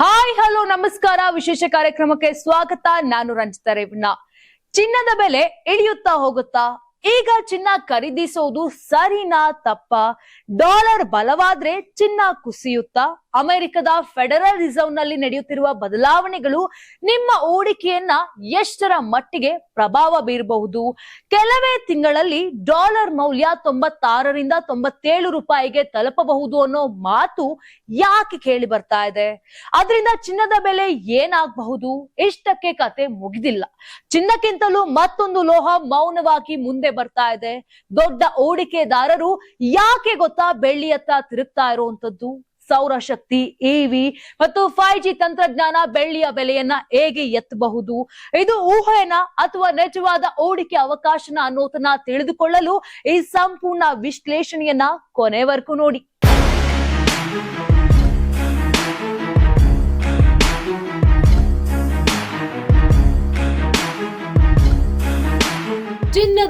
Hi, hello, ನಮಸ್ಕಾರ. ವಿಶೇಷ ಕಾರ್ಯಕ್ರಮಕ್ಕೆ ಸ್ವಾಗತ. ನಾನು ರಂಜಿತಾ ರೇವಣ್ಣ. ಚಿನ್ನದ ಬೆಲೆ ಇಳಿಯುತ್ತಾ ಹೋಗುತ್ತಾ? ಈಗ ಚಿನ್ನ ಖರೀದಿಸೋದು ಸರಿನಾ ತಪ್ಪ? ಡಾಲರ್ ಬಲವಾದ್ರೆ ಚಿನ್ನ ಕುಸಿಯುತ್ತಾ? ಅಮೆರಿಕದ ಫೆಡರಲ್ ರಿಸರ್ವ್ನಲ್ಲಿ ನಡೆಯುತ್ತಿರುವ ಬದಲಾವಣೆಗಳು ನಿಮ್ಮ ಹೂಡಿಕೆಯನ್ನ ಎಷ್ಟರ ಮಟ್ಟಿಗೆ ಪ್ರಭಾವ ಬೀರಬಹುದು? ಕೆಲವೇ ತಿಂಗಳಲ್ಲಿ ಡಾಲರ್ ಮೌಲ್ಯ ತೊಂಬತ್ತಾರರಿಂದ ತೊಂಬತ್ತೇಳು ರೂಪಾಯಿಗೆ ತಲುಪಬಹುದು ಅನ್ನೋ ಮಾತು ಯಾಕೆ ಕೇಳಿ ಬರ್ತಾ ಇದೆ? ಅದರಿಂದ ಚಿನ್ನದ ಬೆಲೆ ಏನಾಗಬಹುದು? ಇಷ್ಟಕ್ಕೆ ಕತೆ ಮುಗಿದಿಲ್ಲ. ಚಿನ್ನಕ್ಕಿಂತಲೂ ಮತ್ತೊಂದು ಲೋಹ ಮೌನವಾಗಿ ಮುಂದೆ ಬರ್ತಾ ಇದೆ. ದೊಡ್ಡ ಹೂಡಿಕೆದಾರರು ಯಾಕೆ ಗೊತ್ತಾ ಬೆಳ್ಳಿಯತ್ತ ತಿರುಗ್ತಾ ಇರುವಂತದ್ದು ಸೌರಶಕ್ತಿ ಇವಿ ಮತ್ತು ಫೈವ್ ಜಿ ತಂತ್ರಜ್ಞಾನ ಬೆಳ್ಳಿಯ ಬೆಲೆಯನ್ನ ಹೇಗೆ ಎತ್ತಬಹುದು? ಇದು ಊಹೆನ ಅಥವಾ ನಿಜವಾದ ಹೂಡಿಕೆ ಅವಕಾಶನ ಅನ್ನೋದನ್ನ ತಿಳಿದುಕೊಳ್ಳಲು ಈ ಸಂಪೂರ್ಣ ವಿಶ್ಲೇಷಣೆಯನ್ನ ಕೊನೆವರೆಗೂ ನೋಡಿ.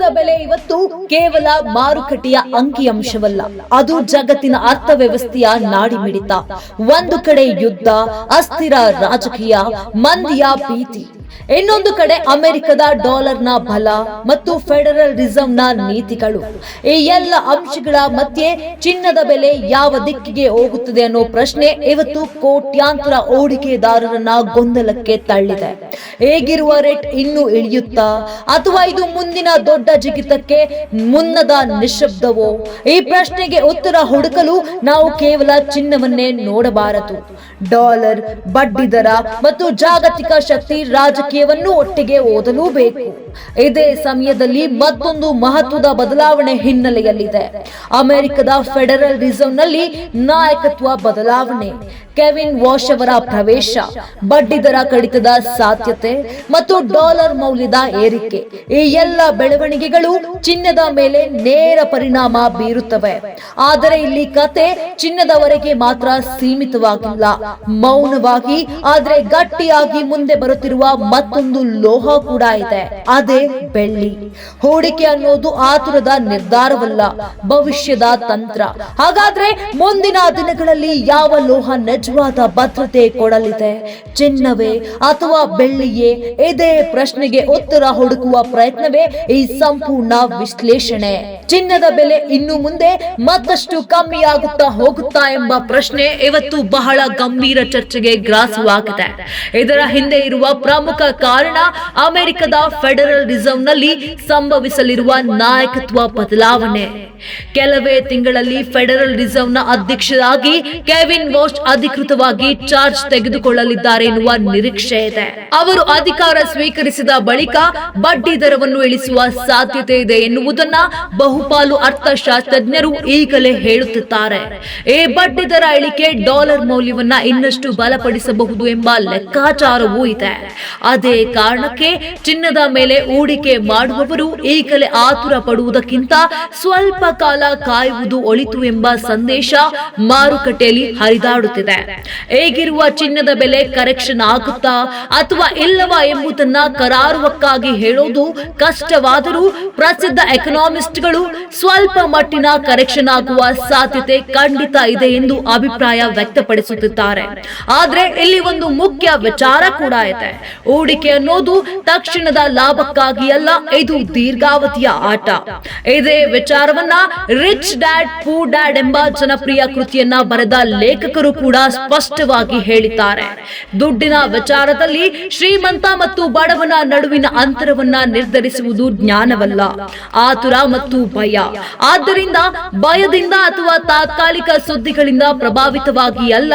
ಬೆಲೆ ಇವತ್ತು ಕೇವಲ ಮಾರುಕಟ್ಟೆಯ ಅಂಕಿಅಂಶವಲ್ಲ. ಅದು ಜಗತ್ತಿನ ಅರ್ಥವ್ಯವಸ್ಥೆಯ ನಾಡಿಮಿಡಿತ. ಒಂದು ಕಡೆ ಯುದ್ಧ, ಅಸ್ಥಿರ ರಾಜಕೀಯ, ಮಂದಿಯ ಭೀತಿ. ಇನ್ನೊಂದು ಕಡೆ ಅಮೆರಿಕದ ಡಾಲರ್ನ ಬಲ ಮತ್ತು ಫೆಡರಲ್ ರಿಸರ್ವ್ನ ನೀತಿಗಳು. ಈ ಎಲ್ಲ ಅಂಶಗಳ ಮಧ್ಯೆ ಚಿನ್ನದ ಬೆಲೆ ಯಾವ ದಿಕ್ಕಿಗೆ ಹೋಗುತ್ತದೆ ಅನ್ನೋ ಪ್ರಶ್ನೆ ಇವತ್ತು ಕೋಟ್ಯಾಂತರ ಹೂಡಿಕೆದಾರರನ್ನ ಗೊಂದಲಕ್ಕೆ ತಳ್ಳಿದೆ. ಹೇಗಿರುವ ರೇಟ್ ಇನ್ನು ಇಳಿಯುತ್ತಾ? ಅಥವಾ ಇದು ಮುಂದಿನ ದೊಡ್ಡ ಜಿಗಿತಕ್ಕೆ ಮುನ್ನದ ನಿಶಬ್ದವೋ ಈ ಪ್ರಶ್ನೆಗೆ ಉತ್ತರ ಹುಡುಕಲು ನಾವು ಕೇವಲ ಚಿನ್ನವನ್ನೇ ನೋಡಬಾರದು. ಡಾಲರ್, ಬಡ್ಡಿ ದರ ಮತ್ತು ಜಾಗತಿಕ ಶಕ್ತಿ ರಾಜಕೀಯವನ್ನು ಒಟ್ಟಿಗೆ ಓದಲೂಬೇಕು. ಇದೇ ಸಮಯದಲ್ಲಿ ಮತ್ತೊಂದು ಮಹತ್ವದ ಬದಲಾವಣೆ ಹಿನ್ನೆಲೆಯಲ್ಲಿದೆ. ಅಮೆರಿಕದ ಫೆಡರಲ್ ರಿಸರ್ವ್ನಲ್ಲಿ ನಾಯಕತ್ವ ಬದಲಾವಣೆ. ಕೆವಿನ್ ವಾಶ್ ಅವರ ಪ್ರವೇಶ ಬಡ್ಡಿದರ ಕಡಿತದ ಸಾಧ್ಯತೆ ಮತ್ತು ಡಾಲರ್ ಮೌಲ್ಯದ ಏರಿಕೆ. ಈ ಎಲ್ಲ ಬೆಳವಣಿಗೆಗಳು ಚಿನ್ನದ ಮೇಲೆ ನೇರ ಪರಿಣಾಮ ಬೀರುತ್ತವೆ. ಆದರೆ ಇಲ್ಲಿ ಕತೆ ಚಿನ್ನದವರೆಗೆ ಮಾತ್ರ ಸೀಮಿತವಾಗಿಲ್ಲ. ಮೌನವಾಗಿ, ಆದರೆ ಗಟ್ಟಿಯಾಗಿ ಮುಂದೆ ಬರುತ್ತಿರುವ ಮತ್ತೊಂದು ಲೋಹ ಕೂಡ ಇದೆ. ಅದೇ ಬೆಳ್ಳಿ. ಹೂಡಿಕೆ ಅನ್ನೋದು ಆತುರದ ನಿರ್ಧಾರವಲ್ಲ, ಭವಿಷ್ಯದ ತಂತ್ರ. ಹಾಗಾದ್ರೆ ಮುಂದಿನ ದಿನಗಳಲ್ಲಿ ಯಾವ ಲೋಹ ನಿಜವಾದ ಭದ್ರತೆ ಕೊಡಲಿದೆ? ಚಿನ್ನವೇ ಅಥವಾ ಬೆಳ್ಳಿಯೇ? ಇದೇ ಪ್ರಶ್ನೆಗೆ ಉತ್ತರ ಹುಡುಕುವ ಪ್ರಯತ್ನವೇ ಈ ಸಂಪೂರ್ಣ ವಿಶ್ಲೇಷಣೆ. ಚಿನ್ನದ ಬೆಲೆ ಇನ್ನು ಮುಂದೆ ಮತ್ತಷ್ಟು ಕಮ್ಮಿಯಾಗುತ್ತಾ ಹೋಗುತ್ತಾ ಎಂಬ ಪ್ರಶ್ನೆ ಇವತ್ತು ಬಹಳ ಗಂಭೀರ ಚರ್ಚೆಗೆ ಗ್ರಾಸವಾಗಿದೆ. ಇದರ ಹಿಂದೆ ಇರುವ ಪ್ರಮುಖ ಕಾರಣ ಅಮೆರಿಕದ ಫೆಡರಲ್ ರಿಸರ್ವ್ನಲ್ಲಿ ಸಂಭವಿಸಲಿರುವ ನಾಯಕತ್ವ ಬದಲಾವಣೆ. ಕೆಲವೇ ತಿಂಗಳಲ್ಲಿ ಫೆಡರಲ್ ರಿಸರ್ವ್ನ ಅಧ್ಯಕ್ಷರಾಗಿ ಕೆವಿನ್ ವಾಶ್ ಅಧಿಕೃತವಾಗಿ ಚಾರ್ಜ್ ತೆಗೆದುಕೊಳ್ಳಲಿದ್ದಾರೆ ಎನ್ನುವ ನಿರೀಕ್ಷೆ ಇದೆ. ಅವರು ಅಧಿಕಾರ ಸ್ವೀಕರಿಸಿದ ಬಳಿಕ ಬಡ್ಡಿ ದರವನ್ನು ಇಳಿಸುವ ಸಾಧ್ಯತೆ ಇದೆ ಎನ್ನುವುದನ್ನ ಬಹುಪಾಲು ಅರ್ಥಶಾಸ್ತ್ರಜ್ಞರು ಈಗಲೇ ಹೇಳುತ್ತಿದ್ದಾರೆ. ಈ ಬಡ್ಡಿ ದರ ಇಳಿಕೆ ಡಾಲರ್ ಮೌಲ್ಯವನ್ನ ಇನ್ನಷ್ಟು ಬಲಪಡಿಸಬಹುದು ಎಂಬ ಲೆಕ್ಕಾಚಾರವೂ ಇದೆ. ಅದೇ ಕಾರಣಕ್ಕೆ ಚಿನ್ನದ ಮೇಲೆ ಹೂಡಿಕೆ ಮಾಡುವವರು ಈಗಲೇ ಆತುರ ಪಡುವುದಕ್ಕಿಂತ ಸ್ವಲ್ಪ ಕಾಲ ಕಾಯುವುದು ಒಳಿತು ಎಂಬ ಸಂದೇಶ ಮಾರುಕಟ್ಟೆಯಲ್ಲಿ ಹರಿದಾಡುತ್ತಿದೆ. ಹೇಗಿರುವ ಚಿನ್ನದ ಬೆಲೆ ಕರೆಕ್ಷನ್ ಆಗುತ್ತಾ ಅಥವಾ ಇಲ್ಲವಾ ಎಂಬುದನ್ನ ಕರಾರುವಕ್ಕಾಗಿ ಹೇಳೋದು ಕಷ್ಟವಾದರೂ ಪ್ರಸಿದ್ಧ ಎಕನಾಮಿಸ್ಟ್ಗಳು ಸ್ವಲ್ಪ ಮಟ್ಟಿನ ಕರೆಕ್ಷನ್ ಆಗುವ ಸಾಧ್ಯತೆ ಖಂಡಿತ ಇದೆ ಎಂದು ಅಭಿಪ್ರಾಯ ವ್ಯಕ್ತಪಡಿಸುತ್ತಿದ್ದಾರೆ. ಆದರೆ ಇಲ್ಲಿ ಒಂದು ಮುಖ್ಯ ವಿಚಾರ ಕೂಡ ಇದೆ. ಹೂಡಿಕೆ ಅನ್ನೋದು ತಕ್ಷಣದ ಲಾಭಕ್ಕಾಗಿ ಅಲ್ಲ, ಇದು ದೀರ್ಘಾವಧಿಯ ಆಟ. ಇದೇ ವಿಚಾರವನ್ನ ರಿಚ್ ಡ್ಯಾಡ್ ಪೂ ಡ್ಯಾಡ್ ಎಂಬ ಜನಪ್ರಿಯ ಕೃತಿಯನ್ನ ಬರೆದ ಲೇಖಕರು ಕೂಡ ಸ್ಪಷ್ಟವಾಗಿ ಹೇಳಿದ್ದಾರೆ. ದುಡ್ಡಿನ ವಿಚಾರದಲ್ಲಿ ಶ್ರೀಮಂತ ಮತ್ತು ಬಡವನ ನಡುವಿನ ಅಂತರವನ್ನ ನಿರ್ಧರಿಸುವುದು ಜ್ಞಾನವಲ್ಲ. ಆತುರ ಮತ್ತು ಭಯ. ಆದ್ದರಿಂದ ಭಯದಿಂದ ಅಥವಾ ತಾತ್ಕಾಲಿಕ ಸುದ್ದಿಗಳಿಂದ ಪ್ರಭಾವಿತವಾಗಿ ಅಲ್ಲ,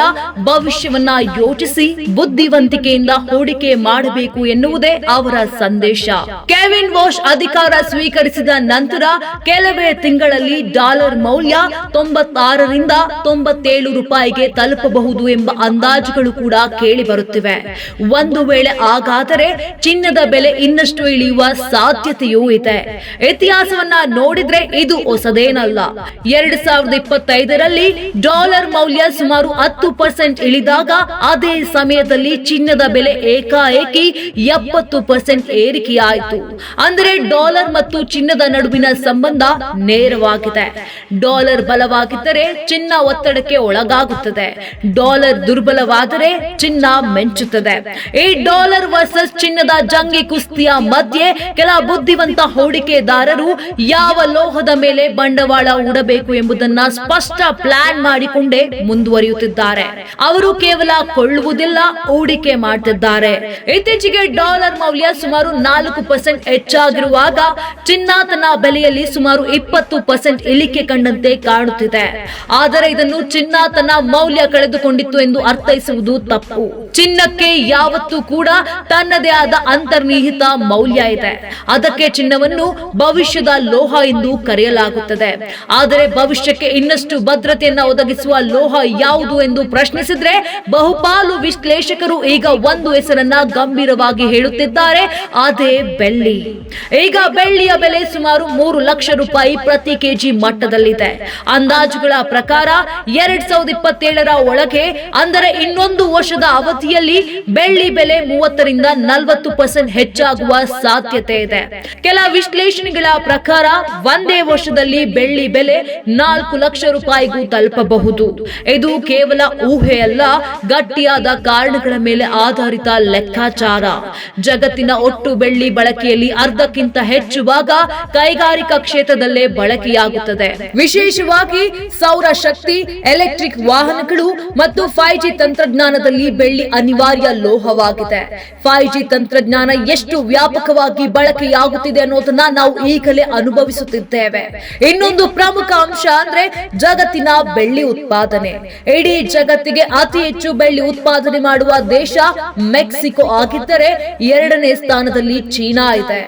ಭವಿಷ್ಯವನ್ನ ಯೋಚಿಸಿ ಬುದ್ಧಿವಂತಿಕೆಯಿಂದ ಹೂಡಿಕೆ ಮಾಡಬೇಕು ಎನ್ನುವುದೇ ಅವರ ಸಂದೇಶ. ಕೆವಿನ್ ವಾಶ್ ಅಧಿಕಾರ ಸ್ವೀಕರಿಸಿದ ನಂತರ ಕೆಲವೇ ತಿಂಗಳಲ್ಲಿ ಡಾಲರ್ ಮೌಲ್ಯ ತೊಂಬತ್ತಾರರಿಂದ ತೊಂಬತ್ತೇಳು ರೂಪಾಯಿಗೆ ತಲುಪಬಹುದು ಎಂಬ ಅಂದಾಜುಗಳು ಕೂಡ ಕೇಳಿ ಬರುತ್ತಿವೆ ಒಂದು ವೇಳೆ ಹಾಗಾದರೆ ಚಿನ್ನದ ಬೆಲೆ ಇನ್ನಷ್ಟು ಇಳಿಯುವ ಸಾಧ್ಯತೆಯೂ ಇದೆ. ಇತಿಹಾಸವನ್ನ ನೋಡಿದ್ರೆ ಇದು ಹೊಸದೇನಲ್ಲ. ಎರಡ್ ಸಾವಿರದ ಇಪ್ಪತ್ತೈದರಲ್ಲಿ ಡಾಲರ್ ಮೌಲ್ಯ ಸುಮಾರು ಹತ್ತು ಪರ್ಸೆಂಟ್ ಇಳಿದಾಗ ಅದೇ ಸಮಯದಲ್ಲಿ ಚಿನ್ನದ ಬೆಲೆ ಏಕಾಏಕಿ ಎಪ್ಪತ್ತು ಪರ್ಸೆಂಟ್ ಏರಿಕೆಯಾಯಿತು. ಅಂದರೆ ಡಾಲರ್ ಮತ್ತು ಚಿನ್ನದ ನಡುವಿನ ಸಂಬಂಧ ನೇರವಾಗಿದೆ. ಡಾಲರ್ ಬಲವಾಗಿದ್ದರೆ ಚಿನ್ನ ಒತ್ತಡಕ್ಕೆ ಒಳಗಾಗುತ್ತದೆ. ಡಾಲರ್ ದುರ್ಬಲವಾದರೆ ಚಿನ್ನ ಮೆಂಚುತ್ತದೆ. ಈ ಡಾಲರ್ ವರ್ಸಸ್ ಚಿನ್ನದ ಜಂಗಿ ಕುಸ್ತಿಯ ಮಧ್ಯೆ ಕೆಲ ಬುದ್ಧಿವಂತ ಹೂಡಿಕೆದಾರರು ಯಾವ ಲೋಹದ ಮೇಲೆ ಬಂಡವಾಳ ಹೂಡಬೇಕು ಎಂಬುದನ್ನ ಸ್ಪಷ್ಟ ಪ್ಲಾನ್ ಮಾಡಿಕೊಂಡೇ ಮುಂದುವರಿಯುತ್ತಿದ್ದಾರೆ. ಅವರು ಕೇವಲ ಕೊಳ್ಳುವುದಿಲ್ಲ, ಹೂಡಿಕೆ ಮಾಡುತ್ತಿದ್ದಾರೆ ಇತ್ತೀಚೆಗೆ ಡಾಲರ್ ಮೌಲ್ಯ ಸುಮಾರು ನಾಲ್ಕು ಪರ್ಸೆಂಟ್ ಹೆಚ್ಚಾಗಿರುವಾಗ ಚಿನ್ನ ತನ್ನ ಬೆಲೆಯಲ್ಲಿ ಸುಮಾರು ಇಪ್ಪತ್ತು ಪರ್ಸೆಂಟ್ ಇಳಿಕೆ ಕಂಡಂತೆ ಕಾಣುತ್ತಿದೆ. ಆದರೆ ಇದನ್ನು ಚಿನ್ನ ಮೌಲ್ಯ ಕಳೆದುಕೊಂಡಿತ್ತು ಎಂದು ಅರ್ಥೈಸುವುದು ತಪ್ಪು. ಚಿನ್ನಕ್ಕೆ ಯಾವತ್ತೂ ಕೂಡ ತನ್ನದೇ ಆದ ಅಂತರ್ನಿಹಿತ ಮೌಲ್ಯ ಇದೆ. ಅದಕ್ಕೆ ಚಿನ್ನವನ್ನು ಭವಿಷ್ಯದ ಲೋಹ ಎಂದು ಕರೆಯಲಾಗುತ್ತದೆ. ಆದರೆ ಭವಿಷ್ಯಕ್ಕೆ ಇನ್ನಷ್ಟು ಭದ್ರತೆಯನ್ನ ಒದಗಿಸುವ ಲೋಹ ಯಾವುದು ಎಂದು ಪ್ರಶ್ನಿಸಿದ್ರೆ ಬಹುಪಾಲು ವಿಶ್ಲೇಷಕರು ಈಗ ಒಂದು ಹೆಸರನ್ನ ಗಂಭೀರವಾಗಿ ಹೇಳುತ್ತಿದ್ದಾರೆ. ಅದೇ ಬೆಳ್ಳಿ. ಈಗ ಬೆಳ್ಳಿಯ ಬೆಲೆ ಸುಮಾರು ಮೂರು ಲಕ್ಷ ರೂಪಾಯಿ ಪ್ರತಿ ಕೆಜಿ ಮಟ್ಟದಲ್ಲಿದೆ. ಅಂದಾಜುಗಳ ಪ್ರಕಾರ ಎರಡ್ ಸಾವಿರದ ಇಪ್ಪತ್ತೇಳರ ಒಳಗೆ, ಅಂದರೆ ಇನ್ನೊಂದು ವರ್ಷದ ಅವಧಿಯಲ್ಲಿ ಬೆಳ್ಳಿ ಬೆಲೆ ಮೂವತ್ತರಿಂದ ನಲವತ್ತು ಪರ್ಸೆಂಟ್ ಹೆಚ್ಚಾಗುವ ಸಾಧ್ಯತೆ ಇದೆ. ಕೆಲ ವಿಶ್ಲೇಷಣೆಗಳ ಪ್ರಕಾರ ಒಂದೇ ವರ್ಷದಲ್ಲಿ ಬೆಳ್ಳಿ ಬೆಲೆ ನಾಲ್ಕು ಲಕ್ಷ ರೂಪಾಯಿಗೂ ತಲುಪಬಹುದು. ಇದು ಕೇವಲ ಊಹೆಯಲ್ಲ ಗಟ್ಟಿಯಾದ ಕಾರಣಗಳ ಮೇಲೆ ಆಧಾರಿತ ಲೆಕ್ಕಾಚಾರ. ಜಗತ್ತಿನ ಒಟ್ಟು ಬೆಳ್ಳಿ ಬಳಕೆಯಲ್ಲಿ ಅರ್ಧಕ್ಕಿಂತ ಹೆಚ್ಚು ಭಾಗ ಕೈಗಾರಿಕಾ ಕ್ಷೇತ್ರದಲ್ಲೇ ಬಳಕೆಯಾಗುತ್ತದೆ. ವಿಶೇಷವಾಗಿ ಸೌರ ಶಕ್ತಿ, ಎಲೆಕ್ಟ್ರಿಕ್ ವಾಹನಗಳು ಮತ್ತು ಫೈವ್ ತಂತ್ರಜ್ಞಾನದಲ್ಲಿ ಬೆಳ್ಳಿ ಅನಿವಾರ್ಯ ಲೋಹವಾಗಿದೆ. ಫೈವ್ ತಂತ್ರಜ್ಞಾನ ಎಷ್ಟು ವ್ಯಾಪಕವಾಗಿ ಬಳಕೆಯಾಗುತ್ತಿದೆ ಅನ್ನೋದನ್ನ ನಾವು ಈಗಲೇ ಅನುಭವಿಸುತ್ತಿದ್ದೇವೆ. ಇನ್ನೊಂದು ಪ್ರಮುಖ ಅಂಶ ಅಂದ್ರೆ ಜಗತ್ತಿನ ಬೆಳ್ಳಿ ಉತ್ಪಾದನೆ. ಇಡೀ ಜಗತ್ತಿಗೆ ಅತಿ ಹೆಚ್ಚು ಬೆಳ್ಳಿ ಉತ್ಪಾದನೆ ಮಾಡುವ ದೇಶ ಮೆಕ್ಸಿಕೋ ಆಗಿದ್ದರೆ ಎರಡನೇ ಸ್ಥಾನದಲ್ಲಿ ಚೀನಾ ಇದೆ.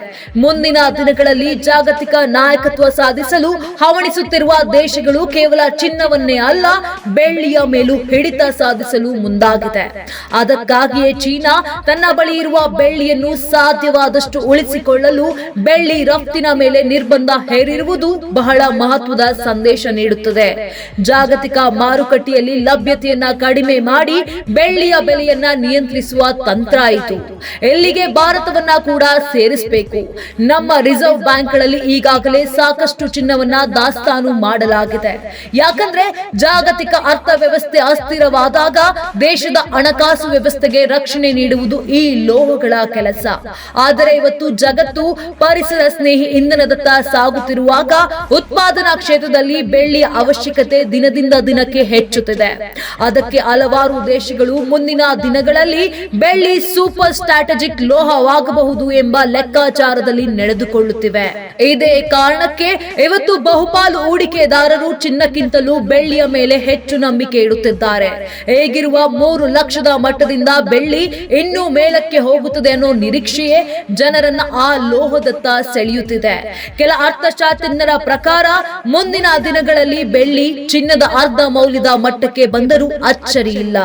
ಮುಂದಿನ ದಿನಗಳಲ್ಲಿ ಜಾಗತಿಕ ನಾಯಕತ್ವ ಸಾಧಿಸಲು ಹವಣಿಸುತ್ತಿರುವ ದೇಶಗಳು ಕೇವಲ ಚಿನ್ನವನ್ನೇ ಅಲ್ಲ, ಬೆಳ್ಳಿಯ ಮೇಲೂ ಹಿಡಿತ ಸಾಧಿಸಲು ಮುಂದಾಗಿದೆ. ಅದಕ್ಕಾಗಿಯೇ ಚೀನಾ ತನ್ನ ಬಳಿ ಇರುವ ಬೆಳ್ಳಿಯನ್ನು ಸಾಧ್ಯವಾದಷ್ಟು ಉಳಿಸಿಕೊಳ್ಳಲು ಬೆಳ್ಳಿ ರಫ್ತಿನ ಮೇಲೆ ನಿರ್ಬಂಧ ಹೇರಿರುವುದು ಬಹಳ ಮಹತ್ವದ ಸಂದೇಶ ನೀಡುತ್ತದೆ. ಜಾಗತಿಕ ಮಾರುಕಟ್ಟೆಯಲ್ಲಿ ಲಭ್ಯತೆಯನ್ನ ಕಡಿಮೆ ಮಾಡಿ ಬೆಳ್ಳಿಯ ಬೆಲೆಯನ್ನ ನಿಯಂತ್ರಿಸುವ ತಂತ್ರ ಆಯಿತು. ಎಲ್ಲಿಗೆ ಭಾರತವನ್ನ ಕೂಡ ಸೇರಿಸಬೇಕು. ನಮ್ಮ ರಿಸರ್ವ್ ಬ್ಯಾಂಕ್ಗಳಲ್ಲಿ ಈಗಾಗಲೇ ಸಾಕಷ್ಟು ಚಿನ್ನವನ್ನ ದಾಸ್ತಾನು ಮಾಡಲಾಗಿದೆ. ಯಾಕಂದ್ರೆ ಜಾಗತಿಕ ಅರ್ಥವ್ಯವಸ್ಥೆ ಅಸ್ಥಿರವಾದಾಗ ದೇಶದ ಹಣಕಾಸು ವ್ಯವಸ್ಥೆಗೆ ರಕ್ಷಣೆ ನೀಡುವುದು ಈ ಲೋಹಗಳ ಕೆಲಸ. ಆದರೆ ಇವತ್ತು ಜಗತ್ತು ಪರಿಸರ ಸ್ನೇಹಿ ಇಂಧನದತ್ತ ಸಾಗುತ್ತಿರುವಾಗ ಉತ್ಪಾದನಾ ಕ್ಷೇತ್ರದಲ್ಲಿ ಬೆಳ್ಳಿಯ ಅವಶ್ಯಕತೆ ದಿನದಿಂದ ದಿನಕ್ಕೆ ಹೆಚ್ಚುತ್ತಿದೆ. ಅದಕ್ಕೆ ಹಲವಾರು ದೇಶಗಳು ಮುಂದಿನ ದಿನಗಳಲ್ಲಿ ಬೆಳ್ಳಿ ಸೂಪರ್ ಸ್ಟ್ರಾಟಜಿಕ್ ಲೋಹವಾಗಬಹುದು ಎಂಬ ಲೆಕ್ಕಾಚಾರದಲ್ಲಿ ನಡೆದುಕೊಳ್ಳುತ್ತಿವೆ. ಇದೇ ಕಾರಣಕ್ಕೆ ಇವತ್ತು ಬಹುಪಾಲು ಹೂಡಿಕೆದಾರರು ಚಿನ್ನಕ್ಕಿಂತಲೂ ಬೆಳ್ಳಿಯ ಮೇಲೆ ಹೆಚ್ಚು ನಂಬಿಕೆ ಇಡುತ್ತಿದ್ದಾರೆ. ಹೇಗಿರುವ ಮೂರು ಲಕ್ಷದ ಮಟ್ಟದಿಂದ ಬೆಳ್ಳಿ ಇನ್ನೂ ಮೇಲಕ್ಕೆ ಹೋಗುತ್ತದೆ ಅನ್ನೋ ನಿರೀಕ್ಷೆಯೇ ಜನರನ್ನ ಆ ಲೋಹದತ್ತ ಸೆಳೆಯುತ್ತಿದೆ. ಕೆಲ ಅರ್ಥಶಾಸ್ತ್ರಜ್ಞರ ಪ್ರಕಾರ ಮುಂದಿನ ದಿನಗಳಲ್ಲಿ ಬೆಳ್ಳಿ ಚಿನ್ನದ ಅರ್ಧ ಮೌಲ್ಯದ ಮಟ್ಟಕ್ಕೆ ಬಂದರೂ ಅಚ್ಚರಿ ಇಲ್ಲ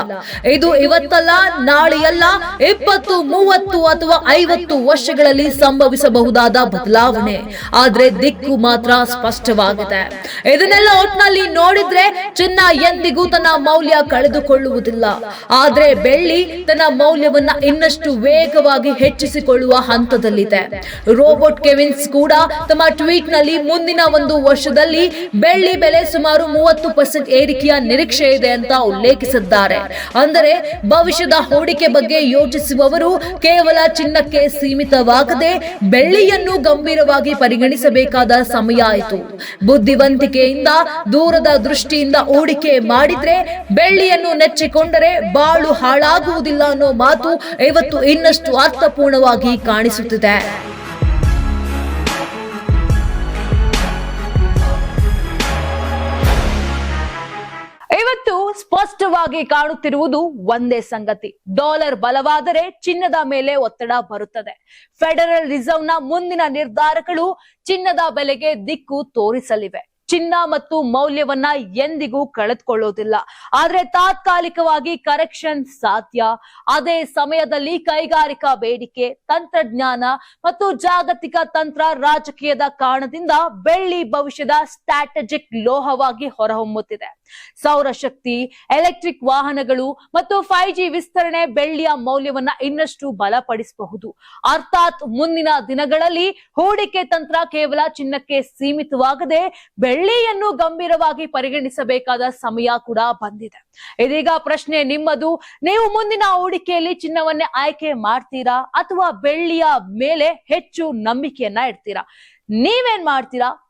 ಇದು ಇವತ್ತಲ್ಲ, ನಾಳೆಯಲ್ಲ, ಇಪ್ಪತ್ತು ಮೂವತ್ತು ಅಥವಾ ಐವತ್ತು ವರ್ಷಗಳಲ್ಲಿ ಸಂಭವಿಸಬಹುದಾದ ಬದಲಾವಣೆ. ಆದ್ರೆ ದಿಕ್ಕು ಮಾತ್ರ ಸ್ಪಷ್ಟವಾಗಿದೆ. ಇದನ್ನೆಲ್ಲ ಒಟ್ನಲ್ಲಿ ನೋಡಿದ್ರೆ ಚಿನ್ನ ಎಂದಿಗೂ ತನ್ನ ಮೌಲ್ಯ ಕಳೆದುಕೊಳ್ಳುವುದಿಲ್ಲ. ಆದ್ರೆ ಬೆಳ್ಳಿ ತನ್ನ ಮೌಲ್ಯವನ್ನ ಇನ್ನಷ್ಟು ವೇಗವಾಗಿ ಹೆಚ್ಚಿಸಿಕೊಳ್ಳುವ ಹಂತದಲ್ಲಿದೆ. ರೋಬೋಟ್ ಕೆವಿನ್ಸ್ ಕೂಡ ತಮ್ಮ ಟ್ವೀಟ್ನಲ್ಲಿ ಮುಂದಿನ ಒಂದು ವರ್ಷದಲ್ಲಿ ಬೆಳ್ಳಿ ಬೆಲೆ ಸುಮಾರು ಮೂವತ್ತು ಪರ್ಸೆಂಟ್ ಏರಿಕೆಯ ನಿರೀಕ್ಷೆ ಇದೆ ಅಂತ ಉಲ್ಲೇಖಿಸಿದ್ದಾರೆ. ಅಂದರೆ ಭವಿಷ್ಯದ ಹೂಡಿಕೆ ಬಗ್ಗೆ ಯೋಚಿಸುವವರು ಕೇವಲ ಚಿನ್ನಕ್ಕೆ ಸೀಮಿತವಾಗದೆ ಬೆಳ್ಳಿಯನ್ನು ಗಂಭೀರವಾಗಿ ಪರಿಗಣಿಸಬೇಕಾದ ಸಮಯ ಆಯಿತು. ಬುದ್ಧಿವಂತಿಕೆಯಿಂದ, ದೂರದ ದೃಷ್ಟಿಯಿಂದ ಹೂಡಿಕೆ ಮಾಡಿದ್ರೆ ಬೆಳ್ಳಿಯನ್ನು ನೆಚ್ಚಿಕೊಂಡರೆ ಬಾಳು ಹಾಳಾಗುವುದಿಲ್ಲ ಅನ್ನೋ ಮಾತು ಇವತ್ತು ಇನ್ನಷ್ಟು ಅರ್ಥಪೂರ್ಣವಾಗಿ ಕಾಣಿಸುತ್ತಿದೆ. ಸ್ಪಷ್ಟವಾಗಿ ಕಾಣುತ್ತಿರುವುದು ಒಂದೇ ಸಂಗತಿ. ಡಾಲರ್ ಬಲವಾದರೆ ಚಿನ್ನದ ಮೇಲೆ ಒತ್ತಡ ಬರುತ್ತದೆ. ಫೆಡರಲ್ ರಿಸರ್ವ್ನ ಮುಂದಿನ ನಿರ್ಧಾರಗಳು ಚಿನ್ನದ ಬೆಲೆಗೆ ದಿಕ್ಕು ತೋರಿಸಲಿವೆ. ಚಿನ್ನ ಮತ್ತು ಮೌಲ್ಯವನ್ನ ಎಂದಿಗೂ ಕಳೆದುಕೊಳ್ಳೋದಿಲ್ಲ ಆದ್ರೆ ತಾತ್ಕಾಲಿಕವಾಗಿ ಕರೆಕ್ಷನ್ ಸಾಧ್ಯ. ಅದೇ ಸಮಯದಲ್ಲಿ ಕೈಗಾರಿಕಾ ಬೇಡಿಕೆ, ತಂತ್ರಜ್ಞಾನ ಮತ್ತು ಜಾಗತಿಕ ತಂತ್ರ ರಾಜಕೀಯದ ಕಾರಣದಿಂದ ಬೆಳ್ಳಿ ಭವಿಷ್ಯದ ಸ್ಟ್ರಾಟಜಿಕ್ ಲೋಹವಾಗಿ ಹೊರಹೊಮ್ಮುತ್ತಿದೆ. ಸೌರಶಕ್ತಿ ಎಲೆಕ್ಟ್ರಿಕ್ ವಾಹನಗಳು ಮತ್ತು ಫೈವ್ ವಿಸ್ತರಣೆ ಬೆಳ್ಳಿಯ ಮೌಲ್ಯವನ್ನ ಇನ್ನಷ್ಟು ಬಲಪಡಿಸಬಹುದು. ಅರ್ಥಾತ್ ಮುಂದಿನ ದಿನಗಳಲ್ಲಿ ಹೂಡಿಕೆ ತಂತ್ರ ಕೇವಲ ಚಿನ್ನಕ್ಕೆ ಸೀಮಿತವಾಗದೆ ಬೆಳ್ಳಿಯನ್ನು ಗಂಭೀರವಾಗಿ ಪರಿಗಣಿಸಬೇಕಾದ ಸಮಯ ಕೂಡ ಬಂದಿದೆ. ಇದೀಗ ಪ್ರಶ್ನೆ ನಿಮ್ಮದು. ನೀವು ಮುಂದಿನ ಹೂಡಿಕೆಯಲ್ಲಿ ಚಿನ್ನವನ್ನೇ ಆಯ್ಕೆ ಮಾಡ್ತೀರಾ ಅಥವಾ ಬೆಳ್ಳಿಯ ಮೇಲೆ ಹೆಚ್ಚು ನಂಬಿಕೆಯನ್ನ ಇಡ್ತೀರಾ? ನೀವೇನ್ ಮಾಡ್ತೀರಾ?